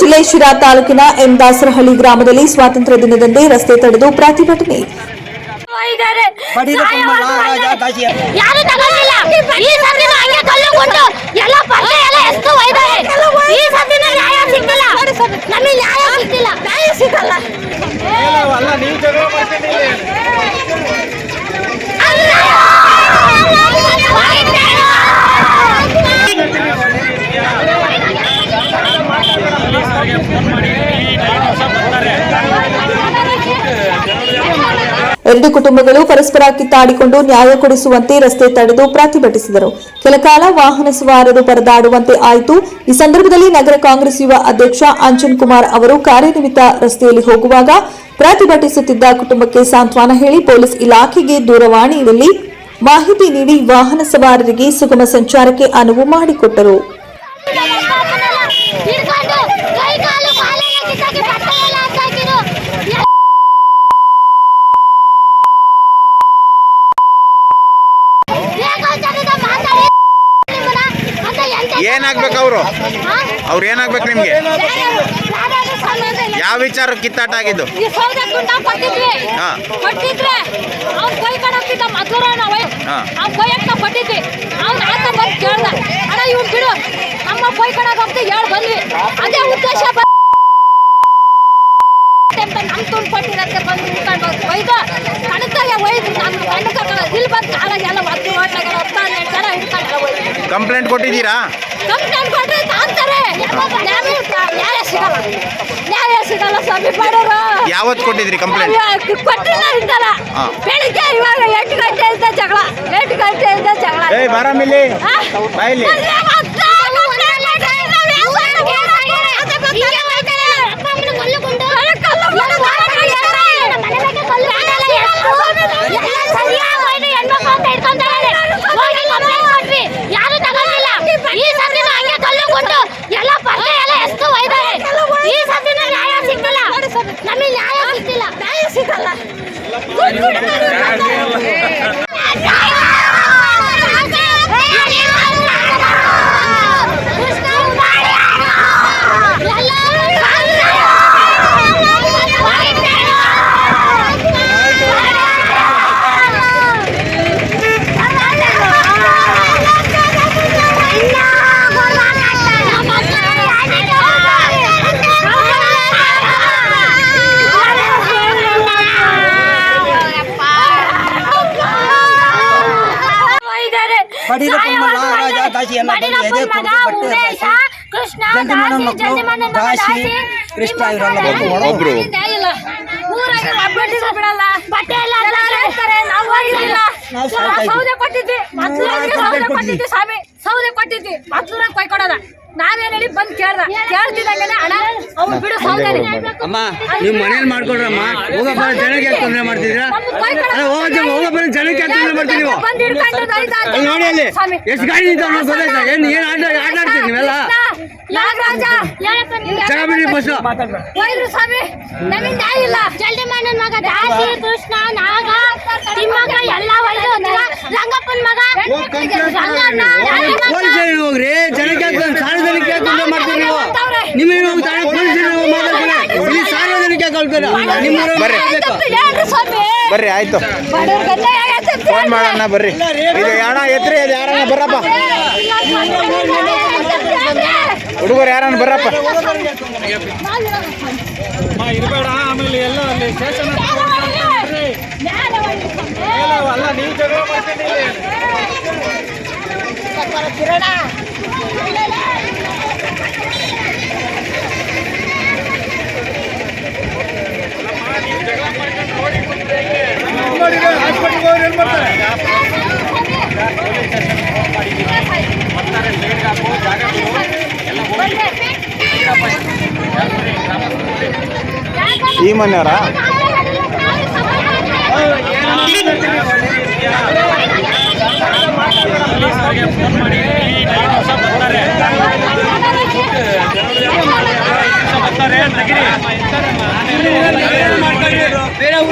ಜಿಲ್ಲೆ ಶಿರಾ ತಾಲೂಕಿನ ಎಂ ದಾಸರಹಳ್ಳಿ ಗ್ರಾಮದಲ್ಲಿ ಸ್ವಾತಂತ್ರ್ಯ ದಿನದಂದೇ ರಸ್ತೆ ತಡೆದು ಪ್ರತಿಭಟನೆ ಬಡೀಲಿ ಕುಂಬಳ ರಾಜ ದಾಸಿ ಯಾರು ತಗೊಂಡಿಲ್ಲ ಈ ಸತಿನ ಹಂಗೆ ಕಲ್ಲು ಕೊಟ್ಟು ಎಲ್ಲ ಪಲ್ಲೆ ಎಲ್ಲ ಎಷ್ಟು ಒಯ್ದಾರೆ ಈ ಸತಿನ ನ್ಯಾಯ ಸಿಕ್ಕಿಲ್ಲ ನಮಗೆ ನ್ಯಾಯ ಸಿಕ್ಕಿಲ್ಲ ನ್ಯಾಯ ಸಿಗಲ್ಲ ಅಲ್ಲ ನೀವು ಜಗಳ ಮಾಡ್ತೀನಿ ಎರಡು ಕುಟುಂಬಗಳು ಪರಸ್ಪರ ಕಿತ್ತಾಡಿಕೊಂಡು ನ್ಯಾಯ ಕೊಡಿಸುವಂತೆ ರಸ್ತೆ ತಡೆದು ಪ್ರತಿಭಟಿಸಿದರು. ಕೆಲಕಾಲ ವಾಹನ ಸವಾರರು ಪರದಾಡುವಂತೆ ಆಯಿತು. ಈ ಸಂದರ್ಭದಲ್ಲಿ ನಗರ ಕಾಂಗ್ರೆಸ್ ಯುವ ಅಧ್ಯಕ್ಷ ಅಂಜನ್ ಕುಮಾರ್ ಅವರು ಕಾರ್ಯನಿಮಿತ್ತ ರಸ್ತೆಯಲ್ಲಿ ಹೋಗುವಾಗ ಪ್ರತಿಭಟಿಸುತ್ತಿದ್ದ ಕುಟುಂಬಕ್ಕೆ ಸಾಂತ್ವನ ಹೇಳಿ ಪೊಲೀಸ್ ಇಲಾಖೆಗೆ ದೂರವಾಣಿಯಲ್ಲಿ ಮಾಹಿತಿ ನೀಡಿ ವಾಹನ ಸವಾರರಿಗೆ ಸುಗಮ ಸಂಚಾರಕ್ಕೆ ಅನುವು ಮಾಡಿಕೊಟ್ಟರು. ಏನಾಗ್ಬೇಕು ಅವರು? ಅವ್ರು ಏನಾಗ್ಬೇಕು ನಿಮ್ಗೆ. ಯಾವ ವಿಚಾರ ಕಿತ್ತಾಟ ಆಗಿದ್ದು ಕಂಪ್ಲೇಂಟ್ ಕೊಟ್ಟಿದ್ದೀರಾ? ಕಂಪ್ಲೇಂಟ್ ತಾಂತಾರೆ. ನ್ಯಾಯ ಸಿಗಲ್ಲ ನ್ಯಾಯ ಸಿಗಲ್ಲ. ಸ್ವಾಮಿ ಬಡವರು ಯಾವತ್ತು ಕೊಟ್ಟಿದ್ರಿ ಕಂಪ್ಲೇಂಟ್? ಕೊಟ್ಟಿಲ್ಲ. ಬೆಳಿಗ್ಗೆ ಇವಾಗ ಎಂಟು ಗಂಟೆಯಿಂದ ಜಗಳ ಎಂಟು ಗಂಟೆಯಿಂದ ಜಗಳ. ಬಾರಮಿಲ್ಲಿ. ಆ? પડી રકમમાં લા રાજા દાસી એના પડી રકમમાં ગા ઉડે સા કૃષ્ણ દાસી જજમાન દાસી. કૃષ્ણ રંગ બોલો પૂરા કે બાપડે સપડાલા પટેલા કરે નવરી ಸೌದೆ ಕೊಟ್ಟಿದ್ವಿ ಮೊದ್ಲು ಸೌದೆ ಕೊಟ್ಟಿದ್ವಿ ಸ್ವಾಮಿ. ಸೌದೆ ಕೊಟ್ಟಿದ್ವಿ ಮೊದ್ಲು ಕೊಯ್ಕೊಡೋದ ನಾವೇನ್ ಹೇಳಿ ಬಂದ್ ಕೇಳ್ದ. ಕೇಳ್ತಿದ್ದಂಗೆನೆ ಅಣ್ಣ ಅವ್ರು ಬಿಡು ಸೌದೆ. ಅಮ್ಮ ನೀವು ಮನೇಲಿ ಮಾಡ್ಕೊಡ್ರಮ್ಮ ಹೋಗಪ್ಪ ಜನಕ್ಕೆ ಯಾಕೆ ತೊಂದರೆ ಮಾಡ್ತಿದ್ದೀರಾ? ಹೋಗಪ್ಪ ಜನಕ್ಕೆ ಯಾಕೆ ತೊಂದರೆ ಮಾಡ್ತೀರಿ ನೀವು ಅಲ್ಲಿ ನೋಡಿ ಅಲ್ಲಿ. ಸ್ವಾಮಿ. ಎಷ್ಟು ಗಾಡಿ ನಿಂತಾವ ಗೊತ್ತಾಯ್ತಾ? ಏನ್ ಏನ್ ಆಟ ಆಟ ಆಡ್ತೀರಿ ನೀವೆಲ್ಲ? ನಾಗರಾಜ. ಜಾಗ ಬಿಡಿ ಬಸ್ಸು ಹೋಯ್ರು ಸ್ವಾಮಿ. ನಮಗೆ ನ್ಯಾಯ ಇಲ್ಲ ಜಲ್ದಿ ಮಾಡನ್ ಮಗ ದಾಸಿ ಕೃಷ್ಣ ನಾಗ ತಿಮ್ಮಗ ಎಲ್ಲ ಒಳ್ಳೆ ರಂಗಪ್ಪನ ಮಗ ರಂಗಣ್ಣ ಪೊಲೀಸ್ ಸ್ಟೇಷನ್ ಹೋಗ್ರಿ ಜನಕ್ಕೆ ಸಾರ್ವಜನಿಕ ಮಾಡ್ತೀರಿ ನೀವು ನಿಮಗೆ ಹೋಗಿ ತಾನೇ ಪೊಲೀಸ್ ಸ್ಟೇಷನ್ ಇಲ್ಲಿ ಸಾರ್ವಜನಿಕ ನಿಮ್ಮ ಬರ್ರಿ. ಬರ್ರಿ ಆಯ್ತು. ಫೋನ್ ಮಾಡೋಣ ಬರ್ರಿ. ಇದು ಯಾಣ ಎತ್ರಿ ಅದು ಯಾರನ್ನ ಬರಪ್ಪ ಹುಡುಗರು ಯಾರನ್ನ ಬರ್ರಪ್ಪ? ಇರಬೇಡ ಆಮೇಲೆ ಎಲ್ಲ ಅಲ್ಲಿ ಸ್ಟೇಷನ್ ಅಲ್ಲ ನೀವು ಜಗಳ ಮಾಡ್ತೀನಿ ಹಾಸ್ಪಿಟ್ಲಿಗೆ ಹೋಗಿ ಏನು ಮಾಡ್ತಾರೆ ಈ ಮನೆಯವರಾ ಆಗಲಿ ಫೋನ್ ಮಾಡಿ ಈ ಐದು ವರ್ಷ ಬರ್ತಾರೆ. ಬರ್ತಾರೆ ತೆಗಿರಿ ಬೇರೆ ಊರ